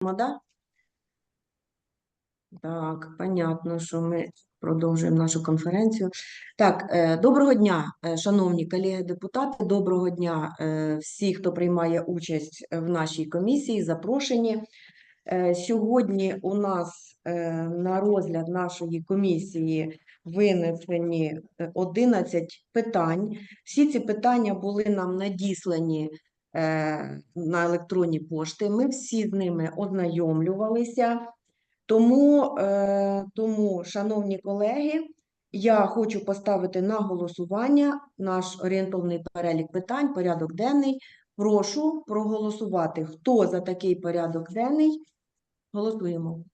да? Так, понятно, що ми продовжуємо нашу конференцію. Так, е, доброго дня, е, шановні колеги-депутати, доброго дня е, всі, хто приймає участь в нашій комісії, запрошені. Сьогодні у нас на розгляд нашої комісії винесені е, 11 питань. Всі ці питання були нам надіслані на електронні пошти. Ми всі з ними ознайомлювалися. Тому, е, тому, шановні колеги, я хочу поставити на голосування наш орієнтовний перелік питань, порядок денний. Прошу проголосувати. Хто за такий порядок денний? Голосуємо.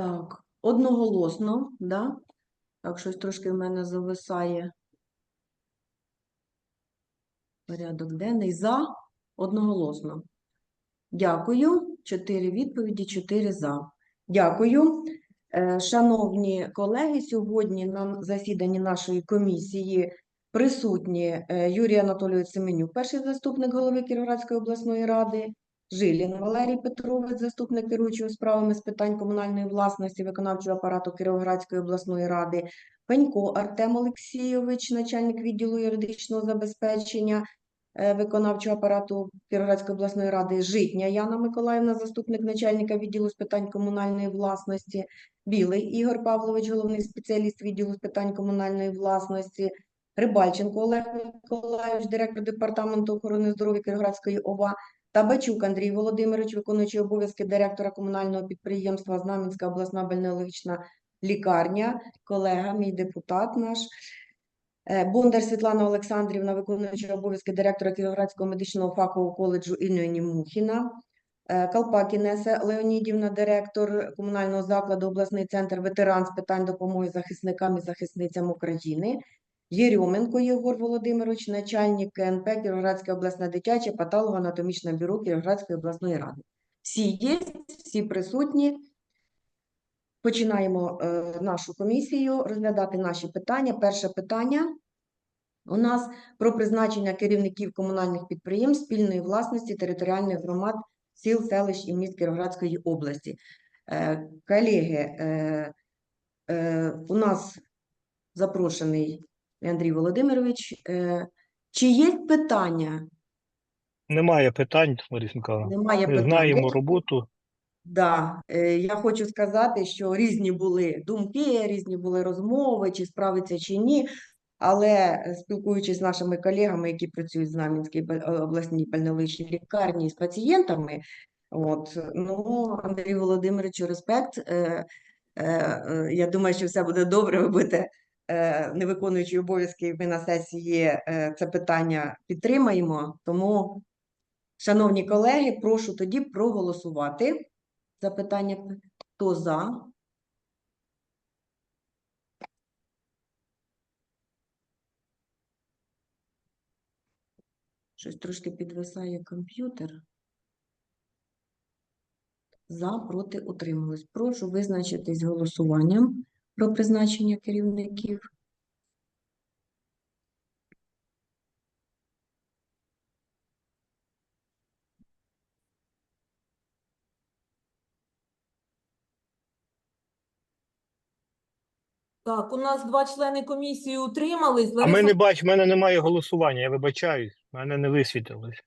Так, одноголосно, да? Так, щось трошки в мене зависає. Порядок денний за одноголосно. Дякую. Чотири відповіді, чотири за. Дякую. Е, Шановні колеги, сьогодні на засіданні нашої комісії присутні е, Юрій Анатолійович Семенюк, перший заступник голови Кіровоградської обласної ради, Жилін Валерій Петрович, заступник керуючого справами з питань комунальної власності виконавчого апарату Кіровоградської обласної ради, Пенько Артем Олексійович, начальник відділу юридичного забезпечення е, виконавчого апарату Кіровоградської обласної ради, Житня Яна Миколаївна, заступник начальника відділу з питань комунальної власності, Білий Ігор Павлович, головний спеціаліст відділу з питань комунальної власності, Рибальченко Олег Миколаївич, директор департаменту охорони здоров'я Кіровоградської ОВА, Табачук Андрій Володимирович, виконуючий обов'язки директора комунального підприємства Знам'янська обласна бальнеологічна лікарня, колега, мій депутат наш. Е, Бондар Світлана Олександрівна, виконуюча обов'язки директора Кіровоградського медичного фахового коледжу імені Мухіна. Е, Калпак Інеса Леонідівна, директор комунального закладу обласний центр ветеран з питань допомоги захисникам і захисницям України. Єрьоменко Єгор Володимирович, начальник КНП Кіровоградське обласне дитяче патологоанатомічне бюро Кіровоградської обласної ради. Всі є, всі присутні. Починаємо е, нашу комісію розглядати наші питання. Перше питання у нас про призначення керівників комунальних підприємств спільної власності територіальних громад сіл, селищ і міст Кіровоградської області. Е, Колеги, е, е, у нас запрошений Андрій Володимирович. Е, Чи є питання? Немає питань, Лариса Миколаївна. Немає Ми питань. знаємо роботу. Да, е, я хочу сказати, що різні були думки, різні були розмови, чи справиться, чи ні. Але е, спілкуючись з нашими колегами, які працюють ба- е, обласній больничній лікарні з пацієнтами, от, ну, Андрій Володимировичу, респект. Е, е, е, я думаю, що все буде добре. Ви будете не виконуючи обов'язки, ми на сесії е, це питання підтримаємо. Тому, шановні колеги, прошу тоді проголосувати. Запитання п- хто за? Щось трошки підвисає комп'ютер. За, проти, утримались. Прошу визначитись голосуванням про призначення керівників. Так, у нас два члени комісії утримались. А ми не бачимо, в мене немає голосування, я вибачаюсь, в мене не висвітилось.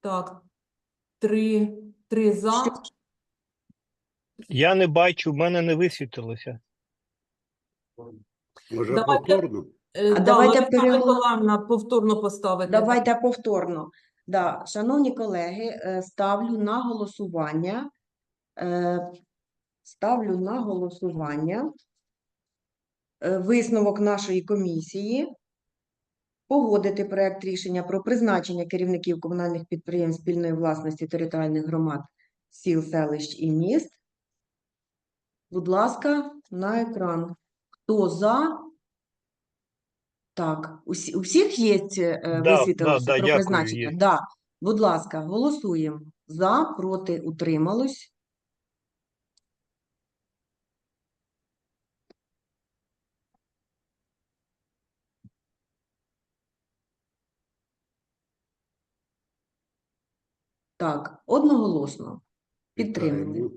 Так, три, три за. Я не бачу, в мене не висвітилося. Може, Давайте- повторно? Е, А да, давайте Лариса переголо- Миколаївна повторно поставити. Давайте повторно. Да, шановні колеги, е, ставлю на голосування. е, Ставлю на голосування е, висновок нашої комісії. Погодити проект рішення про призначення керівників комунальних підприємств спільної власності територіальних громад сіл, селищ і міст. Будь ласка, на екран. Хто за? Так, усі, у всіх є е, Да, да, да, про дякую, призначення? є. Да. Будь ласка, голосуємо. За, проти, утрималось. Так, одноголосно. Підтримали.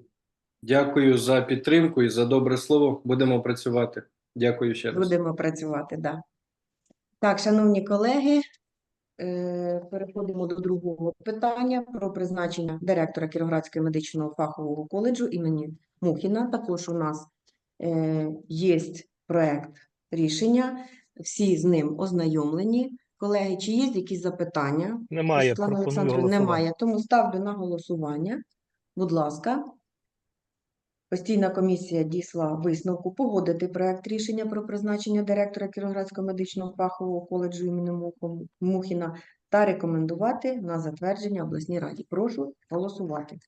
Дякую за підтримку і за добре слово. Будемо працювати. Дякую ще раз. Будемо працювати, да. Так, шановні колеги, е, переходимо до другого питання про призначення директора Кіровоградського медичного фахового коледжу імені Мухіна. Також у нас е, є проект рішення, всі з ним ознайомлені. Колеги, чи є якісь запитання? Немає, голосувати. немає, тому ставлю на голосування. Будь ласка. Постійна комісія дійшла висновку погодити проект рішення про призначення директора Кіровоградського медичного фахового коледжу імені Мухіна та рекомендувати на затвердження обласній раді. Прошу голосувати.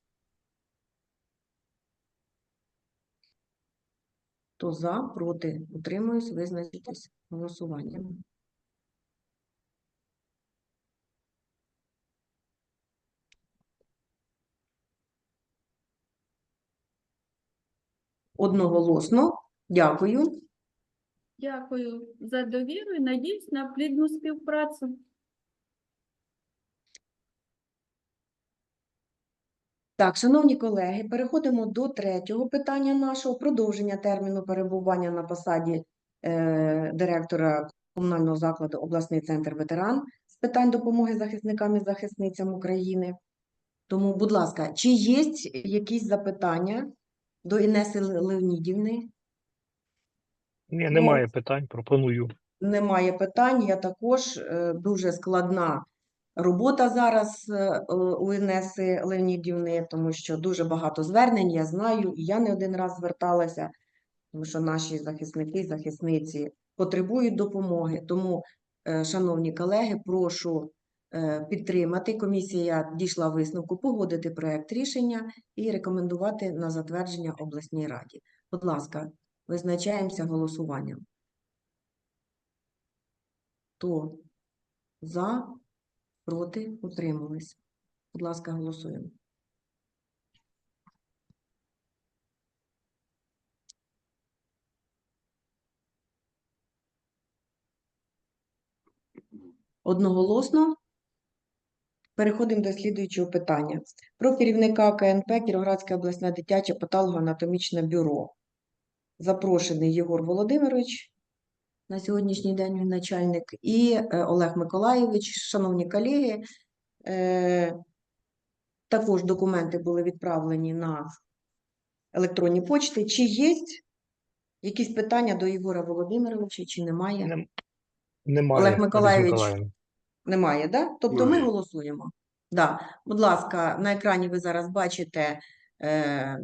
Хто за, проти, утримуюсь, визначитись голосуванням. Одноголосно. Дякую. Дякую за довіру і надіюсь на плідну співпрацю. Так, шановні колеги, переходимо до третього питання нашого продовження терміну перебування на посаді е, директора комунального закладу обласний центр ветеран з питань допомоги захисникам і захисницям України. Тому, будь ласка, чи є якісь запитання до Інеси Леонідівни? Ні, немає питань, пропоную. Немає питань. Я також е, дуже складна робота зараз е, у Інеси Леонідівни, тому що дуже багато звернень, я знаю, і я не один раз зверталася, тому що наші захисники, захисниці потребують допомоги. Тому, е, шановні колеги, прошу підтримати. Комісія дійшла висновку погодити проект рішення і рекомендувати на затвердження обласній раді. Будь ласка, визначаємося голосуванням. Хто за, проти, утримались. Будь ласка, голосуємо. Одноголосно. Переходимо до слідуючого питання. Про керівника КНП Кіровоградське обласне дитяче патологоанатомічне бюро. Запрошений Єгор Володимирович, на сьогоднішній день він начальник, і е, Олег Миколайович. Шановні колеги, е, також документи були відправлені на електронні почти. Чи є якісь питання до Єгора Володимировича, чи немає? Нем- Немає. Олег Лариса Миколайович. Немає, да? Тобто ми голосуємо. Да. Будь ласка, на екрані ви зараз бачите е,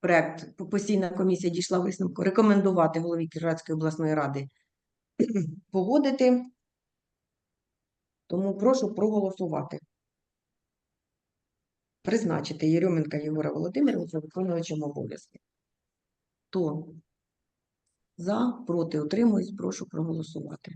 проект постійна комісія дійшла висновку рекомендувати голові Кіровоградської обласної ради погодити. Тому прошу проголосувати. Призначити Єрьоменка Єгора Володимировича виконувачем обов'язки. Хто за, проти, утримуюсь, прошу проголосувати.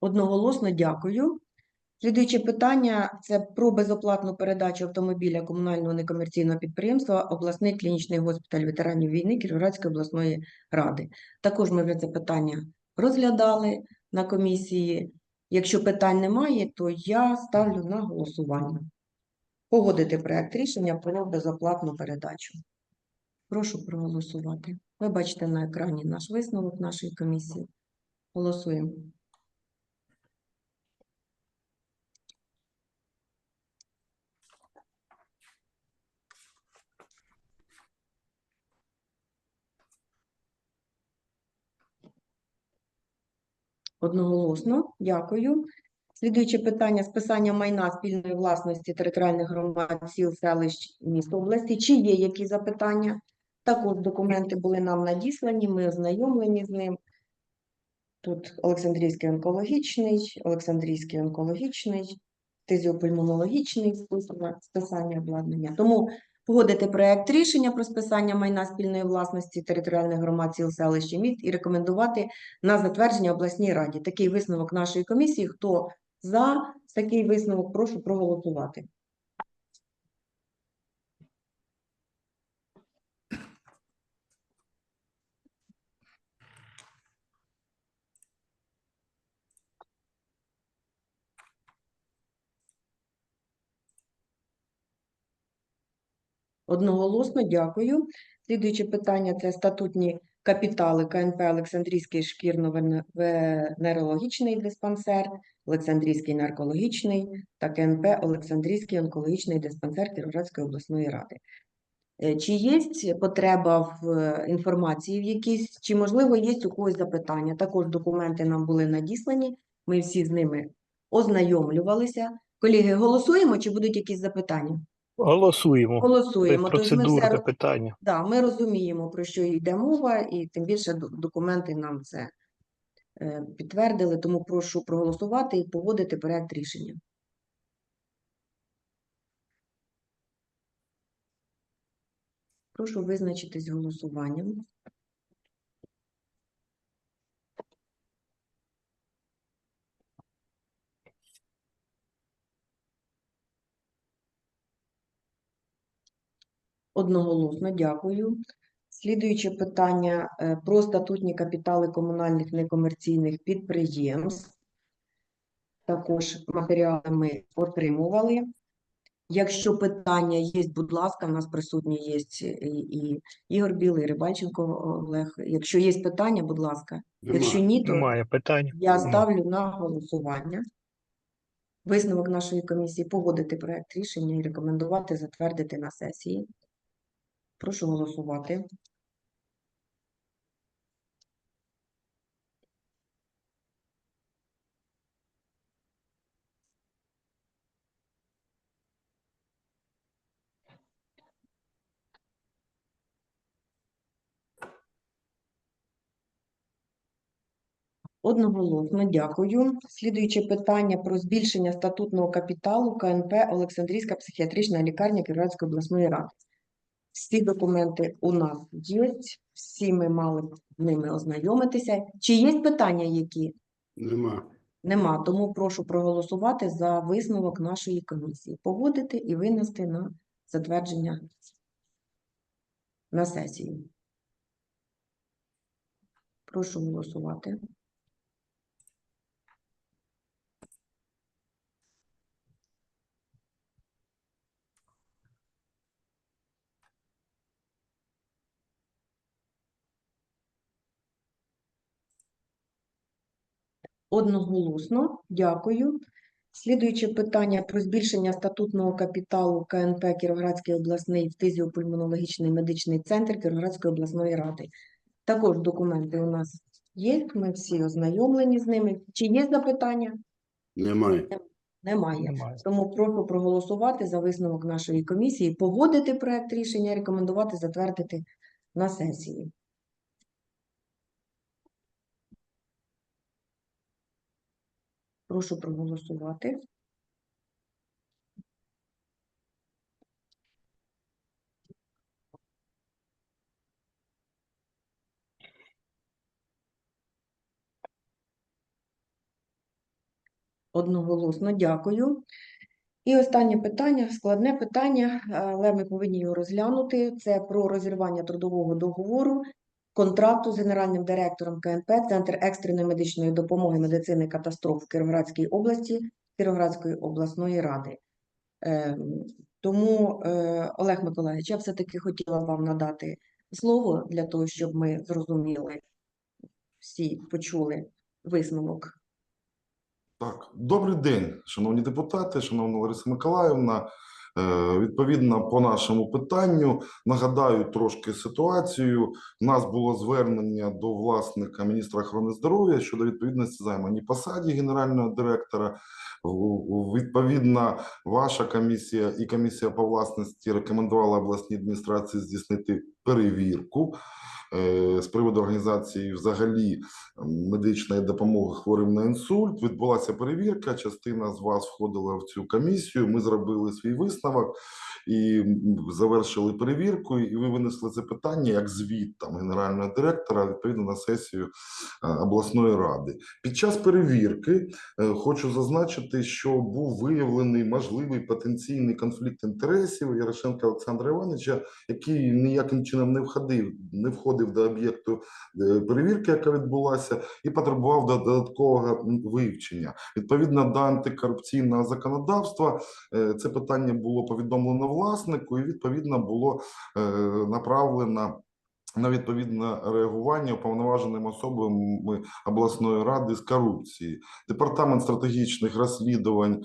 Одноголосно дякую. Слідуюче питання це про безоплатну передачу автомобіля комунального некомерційного підприємства обласний клінічний госпіталь ветеранів війни Кіровоградської обласної ради. Також ми вже це питання розглядали на комісії. Якщо питань немає, то я ставлю на голосування. Погодити проект рішення про безоплатну передачу. Прошу проголосувати. Ви бачите на екрані наш висновок нашої комісії. Голосуємо. Одноголосно, дякую. Слідуюче питання списання майна спільної власності територіальних громад сіл, селищ, міст області. Чи є які запитання? Також документи були нам надіслані, ми ознайомлені з ним. Тут Олександрійський онкологічний, Олександрійський онкологічний, фтизіопульмонологічний спосіб списання обладнання. Тому погодити проект рішення про списання майна спільної власності територіальних громад сіл, селищ і міст і рекомендувати на затвердження обласній раді. Такий висновок нашої комісії. Хто за такий висновок, прошу проголосувати. Одноголосно дякую. Слідуюче питання це статутні капітали КНП Олександрійський шкірно-венерологічний диспансер, Олександрійський наркологічний та КНП Олександрійський онкологічний диспансер Кіровоградської обласної ради. Е, Чи є потреба в е, інформації в якійсь, чи можливо є у когось запитання? Також документи нам були надіслані, ми всі з ними ознайомлювалися. Колеги, голосуємо чи будуть якісь запитання? Голосуємо. Голосуємо. Тож ми все питання. Да, ми розуміємо, про що йде мова, і тим більше документи нам це е, підтвердили, тому прошу проголосувати і погодити проект рішення. Прошу визначитись голосуванням. Одноголосно, дякую. Слідуюче питання е, про статутні капітали комунальних некомерційних підприємств. Також матеріали ми отримували. Якщо питання є, будь ласка, в нас присутні є і, і Ігор Білий, і Рибальченко Олег. Якщо є питання, будь ласка. Якщо ні, то Немає питань. я ставлю на голосування. Висновок нашої комісії погодити проект рішення і рекомендувати затвердити на сесії. Прошу голосувати. Одноголосно, дякую. Слідуюче питання про збільшення статутного капіталу КНП Олександрійська психіатрична лікарня Кіровоградської обласної ради. Всі документи у нас є, всі ми мали ними ознайомитися. Чи є питання які? Нема. Нема, тому прошу проголосувати за висновок нашої комісії. Погодити і винести на затвердження на сесію. Прошу голосувати. Одноголосно, дякую. Слідуюче питання про збільшення статутного капіталу КНП Кіровоградський обласний фтизіопульмонологічний медичний центр Кіровоградської обласної ради. Також документи у нас є, ми всі ознайомлені з ними. Чи є запитання? Немає. Немає. Немає. Тому прошу проголосувати за висновок нашої комісії, погодити проект рішення, рекомендувати затвердити на сесії. Прошу проголосувати. Одноголосно дякую. І останнє питання, складне питання, але ми повинні його розглянути. Це про розірвання трудового договору, контракту з генеральним директором КНП Центр екстреної медичної допомоги медицини катастроф в Кіровоградській області Кіровоградської обласної ради. Ем, Тому, е, Олег Миколаївич, я все-таки хотіла вам надати слово для того, щоб ми зрозуміли, всі почули висновок Так, добрий день, шановні депутати, шановна Лариса Миколаївна. Е, Відповідно по нашому питанню нагадаю трошки ситуацію. У нас було звернення до власника міністра охорони здоров'я щодо відповідності займаній посаді генерального директора. Відповідно, ваша комісія і комісія по власності рекомендувала обласній адміністрації здійснити перевірку з приводу організації взагалі медичної допомоги хворим на інсульт. Відбулася перевірка. Частина з вас входила в цю комісію. Ми зробили свій висновок і завершили перевірку. І ви винесли це питання як звіт там генерального директора відповідно на сесію е, обласної ради. Під час перевірки е, хочу зазначити, що був виявлений можливий потенційний конфлікт інтересів Ярошенка Олександра Івановича, який ніяким чином не входив, не входив до об'єкту е, перевірки, яка відбулася, і потребував до- додаткового вивчення. Відповідно до антикорупційного законодавства, е, це питання було повідомлено власнику, і відповідно було е, направлено. На відповідне реагування уповноваженим особами обласної ради з корупції. Департамент стратегічних розслідувань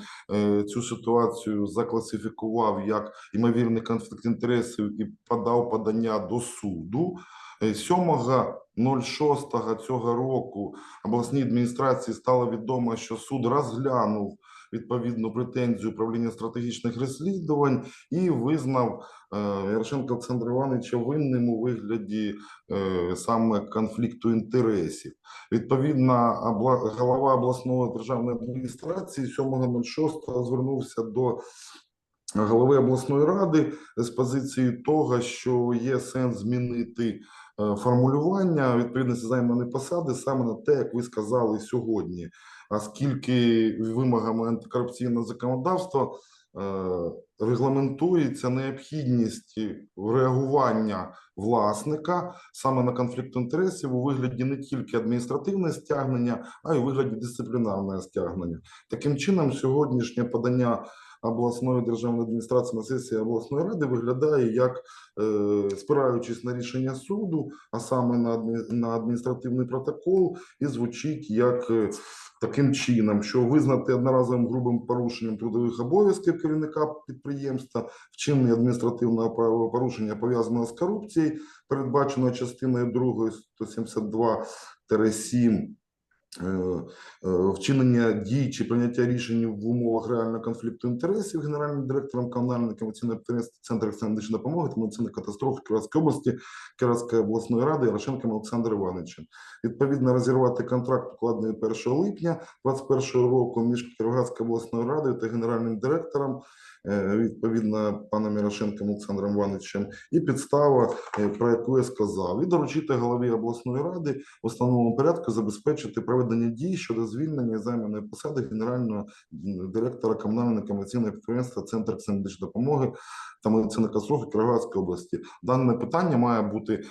цю ситуацію закласифікував як ймовірний конфлікт інтересів і подав подання до суду. Е, 7.06 цього року обласній адміністрації стало відомо, що суд розглянув відповідну претензію управління стратегічних розслідувань і визнав е, Ярошенка Олександра Івановича винним у вигляді е, саме конфлікту інтересів. Відповідно, обла- голова обласної державної адміністрації 7.06 звернувся до голови обласної ради з позиції того, що є сенс змінити е, формулювання відповідності займаної посади саме на те, як ви сказали сьогодні. Оскільки вимогами антикорупційного законодавства е, регламентується необхідність реагування власника саме на конфлікт інтересів у вигляді не тільки адміністративного стягнення, а й у вигляді дисциплінарного стягнення. Таким чином, сьогоднішнє подання обласної державної адміністрації на сесії обласної ради виглядає як е, спираючись на рішення суду, а саме на, адмі- на адміністративний протокол, і звучить як е, таким чином, що визнати одноразовим грубим порушенням трудових обов'язків керівника підприємства, вчинення адміністративного правопорушення пов'язаного з корупцією, передбаченого частиною 2 172-7 е, е, вчинення дій чи прийняття рішень в умовах реального конфлікту інтересів генеральним директором комунального комерційного підприємства Центр екстреної допомоги та медицинної катастрофи Кіровської області Кіровської обласної ради Ярошенком Олександром Івановичем. Відповідно, розірвати контракт, укладений 1 липня 2021 року між Кіровоградською обласною радою та генеральним директором, е, відповідно паном Ярошенком Олександром Івановичем, і підстава, е, про яку я сказав, і доручити голові обласної ради в основному порядку забезпечити проведення дій щодо звільнення займаної посади генерального директора комунального комерційного підприємства Центр медичної допомоги та медицини катастрофи Кіровоградської області. Дане питання має бути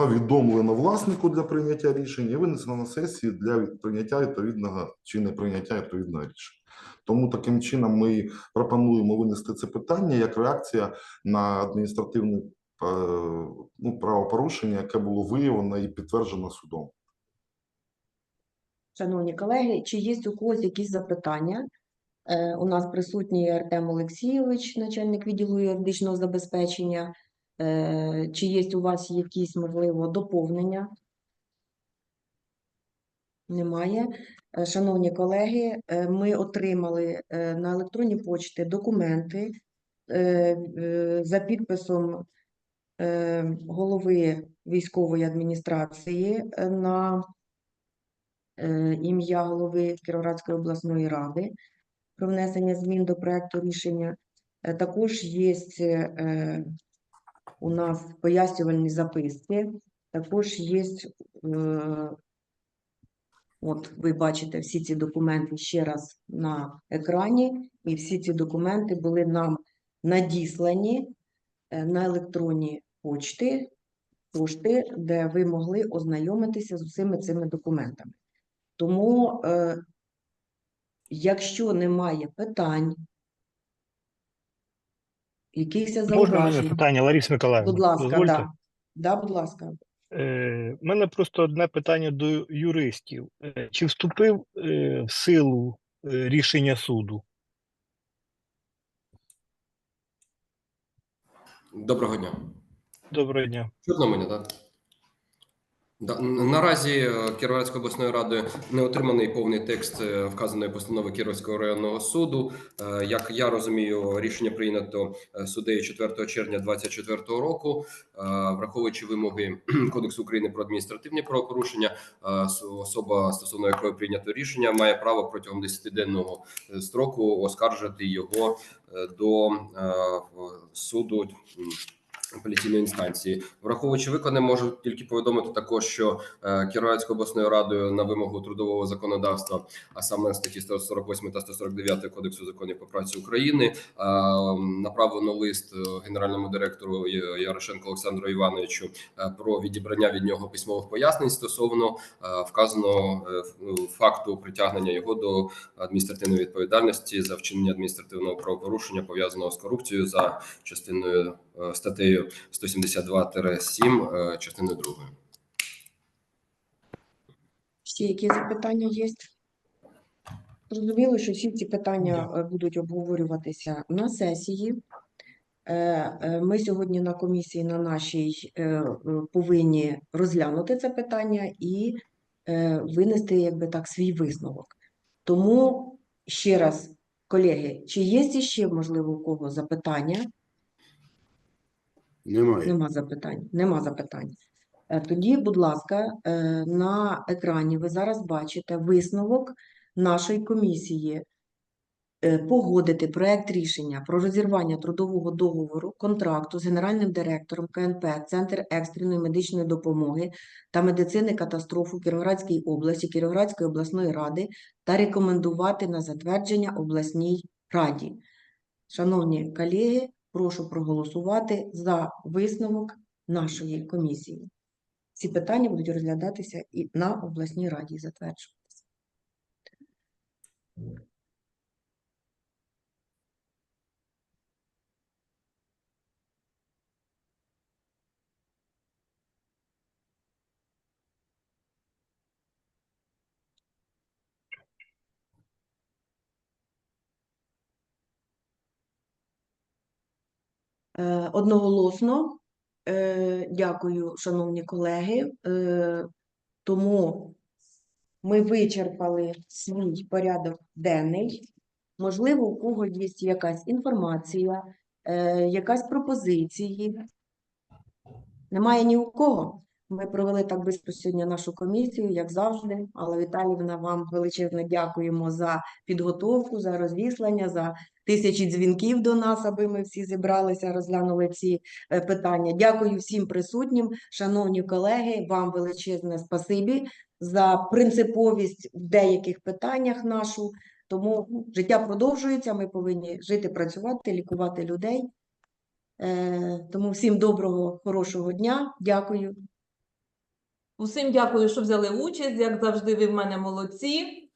повідомлено власнику для прийняття рішення і винесено на сесію для прийняття відповідного чи не прийняття відповідного рішення. Тому таким чином ми пропонуємо винести це питання як реакція на адміністративне е, ну, правопорушення, яке було виявлено і підтверджено судом. Шановні колеги, чи є у когось якісь запитання? Е, У нас присутній Артем Олексійович, начальник відділу юридичного забезпечення. Е, Чи є у вас якісь, можливо, доповнення? Немає. Е, Шановні колеги, е, ми отримали на електронній почті документи за підписом голови військової адміністрації на ім'я голови Кіровоградської обласної ради про внесення змін до проекту рішення. Також є у нас пояснювальні записки, також є, е, от ви бачите всі ці документи ще раз на екрані, і всі ці документи були нам надіслані е, на електронні почти, пошти, де ви могли ознайомитися з усіми цими документами. Тому, е, якщо немає питань, якихось Можна мене зауважень, питання, Лариса Миколаївна? будь ласка, дозвольте? да. Да, будь ласка. Е, У мене просто одне питання до юристів. Е, Чи вступив е, в силу е, рішення суду? Доброго дня. Доброго дня. Чутно мене, так? Наразі е, Кіровоградською обласною радою не отриманий повний текст е, вказаної постанови Кіровського районного суду. Е, Як я розумію, рішення прийнято суддею 4 червня 2024 року, враховуючи вимоги Кодексу України про адміністративні правопорушення, особа стосовно якої прийнято рішення, має право протягом 10-денного е, строку оскаржити його до суду. Апеляційної інстанції, враховуючи викладне, можу тільки повідомити також, що е, Кіровоградською обласною радою на вимогу трудового законодавства, а саме статті 148 та 149 Кодексу законів про працю України, е, направлено лист е, генеральному директору Ярошенко Олександру Івановичу про відібрання від нього письмових пояснень стосовно вказаного ну, факту притягнення його до адміністративної відповідальності за вчинення адміністративного правопорушення пов'язаного з корупцією за частиною статтею 172-7 е, частиною 2. Ще які запитання є? Зрозуміло, що всі ці питання е, будуть обговорюватися на сесії. Е, е, Ми сьогодні на комісії на нашій е, е, повинні розглянути це питання і е, винести якби так свій висновок. Тому ще раз, колеги, чи є ще, можливо, у кого запитання? Немає. Нема запитань. Нема запитань. Е, Тоді, будь ласка, е, на екрані ви зараз бачите висновок нашої комісії е, погодити проект рішення про розірвання трудового договору контракту з генеральним директором КНП Центр екстреної медичної допомоги та медицини катастроф у Кіровоградській області Кіровоградської обласної ради та рекомендувати на затвердження обласній раді. Шановні колеги, прошу проголосувати за висновок нашої комісії. Ці питання будуть розглядатися і на обласній раді затверджуватися. Одноголосно. Е, Дякую, шановні колеги. Е, Тому ми вичерпали свій порядок денний. Можливо, у кого є якась інформація, е, якась пропозиції. Немає ні у кого. Ми провели так сьогодні нашу комісію, як завжди. Алла Віталіївна, вам величезно дякуємо за підготовку, за розвіслення, за тисячі дзвінків до нас, аби ми всі зібралися, розглянули ці е, питання. Дякую всім присутнім, шановні колеги, вам величезне спасибі за принциповість в деяких питаннях нашу. Тому життя продовжується, ми повинні жити, працювати, лікувати людей. Е, Тому всім доброго, хорошого дня. Дякую. Усім дякую, що взяли участь. Як завжди, ви в мене молодці.